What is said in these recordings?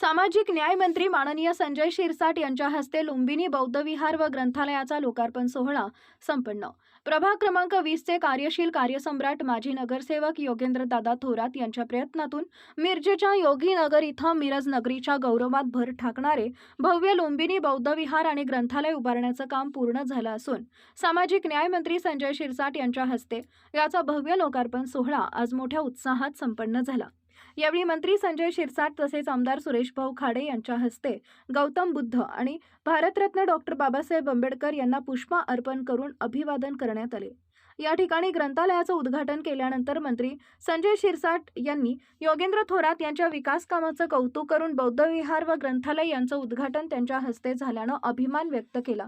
सामाजिक न्याय मंत्री माननीय संजय शिरसाट यांच्या हस्ते लुंबिनी बौद्ध विहार व ग्रंथालयाचा लोकार्पण सोहळा संपन्न. प्रभाग क्रमांक वीसचे कार्यशील कार्यसम्राट माजी नगरसेवक योगेंद्र दादा थोरात यांच्या प्रयत्नातून मिरजेच्या योगी नगर इथं मिरज नगरीच्या गौरवात भर टाकणारे भव्य लुंबिनी बौद्ध विहार आणि ग्रंथालय उभारण्याचं काम पूर्ण झालं असून सामाजिक न्याय मंत्री संजय शिरसाट यांच्या हस्ते याचा भव्य लोकार्पण सोहळा आज मोठ्या उत्साहात संपन्न झाला. यावेळी मंत्री संजय शिरसाट तसेच आमदार सुरेश भाऊ खाडे यांच्या हस्ते गौतम बुद्ध आणि भारतरत्न डॉक्टर बाबासाहेब आंबेडकर यांना पुष्प अर्पण करून अभिवादन करण्यात आले. या ठिकाणी ग्रंथालयाचं उद्घाटन केल्यानंतर मंत्री संजय शिरसाट यांनी योगेंद्र थोरात यांच्या विकास कामाचं कौतुक करून बौद्ध विहार व ग्रंथालय यांचं उद्घाटन त्यांच्या हस्ते झाल्यानं अभिमान व्यक्त केला.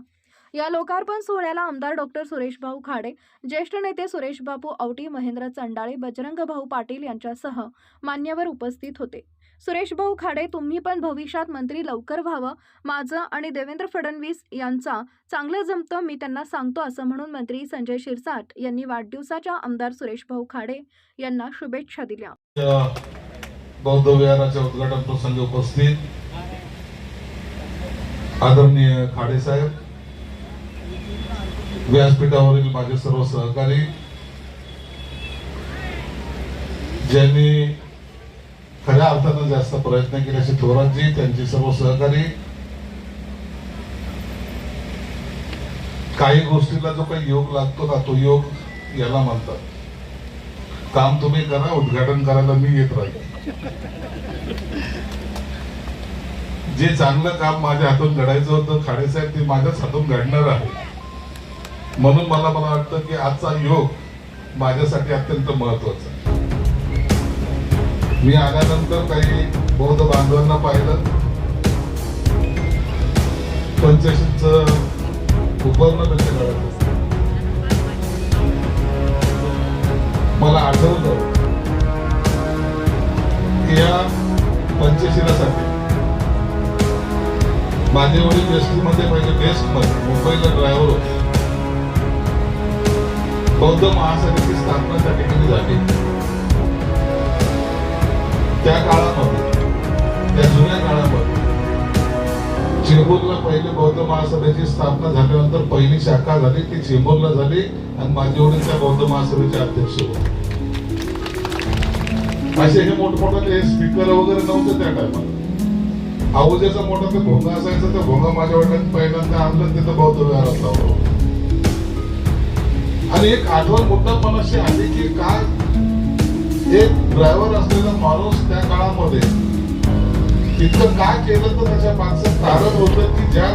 या लोकार्पण सोहळ्याला आमदार डॉक्टर सुरेश भाऊ खाडे ज्येष्ठ नेते सुरेश बापू औटी महेंद्र चंडाळे बजरंग भाऊ पाटील यांच्यासह मान्यवर उपस्थित होते. सुरेश भाऊ खाडे तुम्ही पण भविष्यात मंत्री लवकर व्हावं माझं आणि देवेंद्र फडणवीस यांचा चांगलं जमतं मी त्यांना सांगतो असं म्हणून मंत्री संजय शिरसाट यांनी वाढदिवसाच्या आमदार सुरेश भाऊ खाडे यांना शुभेच्छा दिल्या. बौद्ध विहाराच्या उद्घाटन प्रसंगी उपस्थित आदरणीय खाडे साहेब व्यासपीठावरील माझे सर्व सहकारी ज्यांनी खऱ्या अर्थानं जास्त प्रयत्न केले असे थोरातजी त्यांचे सर्व सहकारी काही गोष्टीला जो काही योग लागतो ना तो योग याला म्हणतात. काम तुम्ही करा उद्घाटन करायला मी येत राहील जे चांगलं काम माझ्या हातून घडायचं होतं खाडेसाहेब ते माझ्याच हातून घडणार आहे. म्हणून मला मला वाटतं की आजचा योग माझ्यासाठी अत्यंत महत्त्वाचा मी आल्यानंतर काही बौद्ध बांधवांना पाहिलं. पंचशीच उपर्ण कसे घडत मला आठवलं की या पंचशिलासाठी माझे वडील एसटी मध्ये पाहिजे बेस्टमध्ये मुंबईला ड्रायव्हर होते. बौद्ध महासभेची स्थापना त्या ठिकाणी झाली. त्या काळामध्ये त्या जुन्या काळामध्ये चेंबूरला पहिले बौद्ध महासभेची स्थापना झाल्यानंतर पहिली शाखा झाली ती चेंबूरला झाली आणि माझे वडील त्या बौद्ध महासभेचे अध्यक्ष होते असे हे मोठमोठे स्पीकर वगैरे नव्हते त्या टायमाला आऊजेचा मोठा ते भोंगा असायचा त्या भोंगा माझ्या वडिलांनी पहिल्यांदा आणलं तिथं बौद्ध विहारात लावलं आणि एक आठवण मुद्दा मनाशी आली की काय एक ड्रायव्हर असलेला माणूस त्या काळामध्ये इतकं काय केलं तर त्याच्या माणसं कारण होतं की ज्या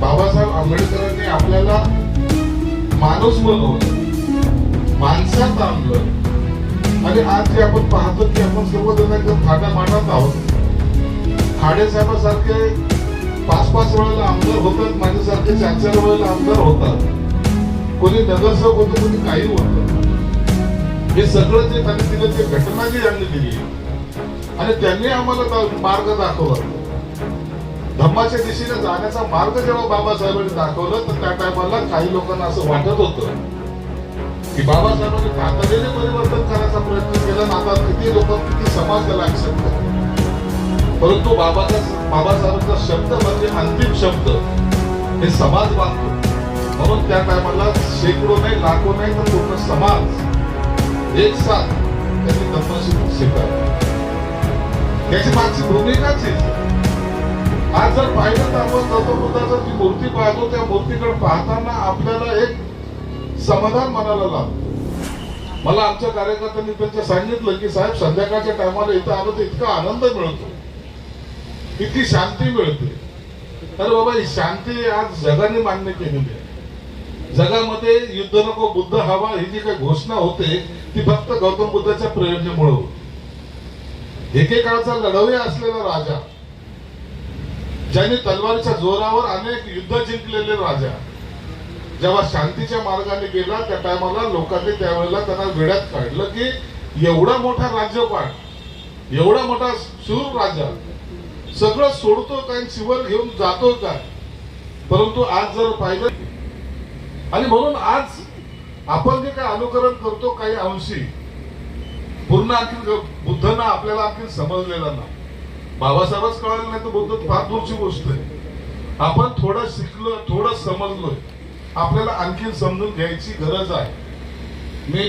बाबासाहेब आंबेडकरांनी आपल्याला माणूस बनवलं माणसात आणलं. आणि आज जे आपण पाहतो की आपण सर्वजण एकदम फाटा मानात आहोत खाडे साहेबासारखे पाच पाच वेळेला आमदार होतात माझ्यासारखे चार चार वेळेला आमदार होतात. कोणी नगरसेवक होतं कोणी काही होत. हे सगळं जे त्यांनी दिलं ते घटना जी त्यांनी दिली आणि त्यांनी आम्हाला मार्ग दाखवला. धम्माच्या दिशेने जाण्याचा मार्ग जेव्हा बाबासाहेबांनी दाखवलं तर त्या टायमाला काही लोकांना असं वाटत होतं की बाबासाहेबांनी तातडीने परिवर्तन करायचा प्रयत्न केला ना आता किती लोक किती समाज त्याला ऍक्सेप्ट करतात. परंतु बाबाचा बाबासाहेबांचा शब्द म्हणजे अंतिम शब्द हे समाज बांधतो. म्हणून त्या टायमाला शेकडो नाही लाखो नाही तर पूर्ण समाज एक साथ त्यांनी तत्वाशी स्वीकारला. याची मागची भूमिकाच आहे. आज जर पाहिलं तर आपण गौतम जर जी मूर्ती पाहतो त्या मूर्तीकडे पाहताना आपल्याला एक समाधान मनाला लागतो मला आमच्या कार्यकर्त्यांनी त्यांच्या सांगितलं की साहेब संध्याकाळच्या टायमाला इथं आलो तर इतका आनंद मिळतो. इतकी शांती मिळते. अरे बाबा ही शांती आज जगाने मान्य केलेली आहे. जगामध्ये युद्ध नको बुद्ध हवा ही जी काही घोषणा होते ती फक्त गौतम बुद्धाच्या प्रेरणेमुळे होती. एकेकाळचा लढवया असलेला राजा ज्यांनी तलवारीच्या जोरावर अनेक युद्ध जिंकलेले राजा जेव्हा शांतीच्या मार्गाने गेला त्या टायमाला लोकांनी त्यावेळेला त्यांना वेड्यात काढलं की एवढा मोठा राज्यपाल एवढा मोठा शूर राजा सगळं सोडतो काय शिवर घेऊन जातो काय? परंतु आज जर पाहिलं आणि म्हणून आज आपण जे काय अनुकरण करतो काही अंशी पूर्ण आणखी बुद्धांना आपल्याला आणखी समजलेला नाही. बाबासाहेबच कळालं नाही तर बुद्ध फार दूरची गोष्ट आहे. आपण थोडं शिकलो थोडं समजलोय. आपल्याला आणखी समजून घ्यायची गरज आहे. मी